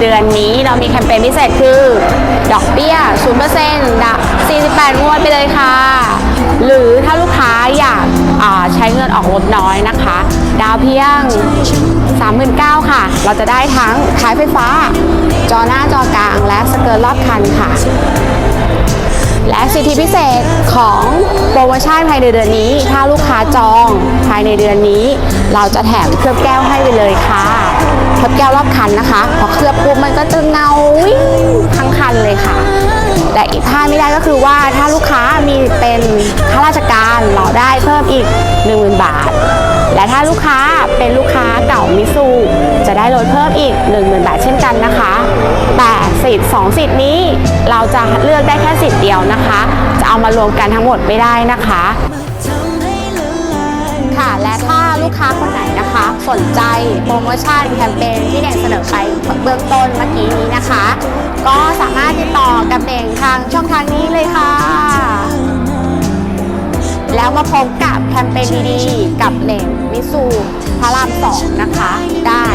เดือนนี้เรามีแคมเปญพิเศษคือ ดอกเบี้ย 0%ดัก48 งวดไปเลยค่ะ หรือถ้าลูกค้าอยากใช้เงินออกรถน้อยนะคะ ดาวเพียง 39,000ค่ะ เราจะได้ทั้งท้ายไฟฟ้า จอหน้าจอกลาง และสเกิร์ตรอบคันค่ะและสิทธิพิเศษของโปรโมชั่นภายในเดือนนี้ ถ้าลูกค้าจองภายในเดือนนี้ เราจะแถมเคลือบแก้วให้ไปเลยค่ะ เคลือบแก้วรอบคันนะคะ พอเคลือบปุ๊บมันก็จะเงาวิ่งทั้งคันเลยค่ะ แต่อีกท่าไม่ได้ก็คือว่าถ้าลูกค้ามีเป็นข้าราชการเราได้เพิ่มอีก 10,000 บาท และถ้าลูกค้าเป็นลูกค้าเก่ามิซูจะได้ลดเพิ่มอีก 10,000 บาทเช่นกันนะคะ แต่สิทธิ์2สิทธิ์นี้เราจะเลือกได้แค่สิทธิ์เดียวนะคะ จะเอามารวมกันทั้งหมดไม่ได้นะคะ ค่ะและถ้าลูกค้าคน สนใจโปรโมชั่นแคมเปญที่เด่นเสนอไปเบื้องต้นเมื่อกี้นี้นะคะ ก็สามารถติดต่อกับเด่งทางช่องทางนี้เลยค่ะ แล้วมาพบกับแคมเปญดีๆ กับเหล่งมิสูพระรามสองนะคะ ได้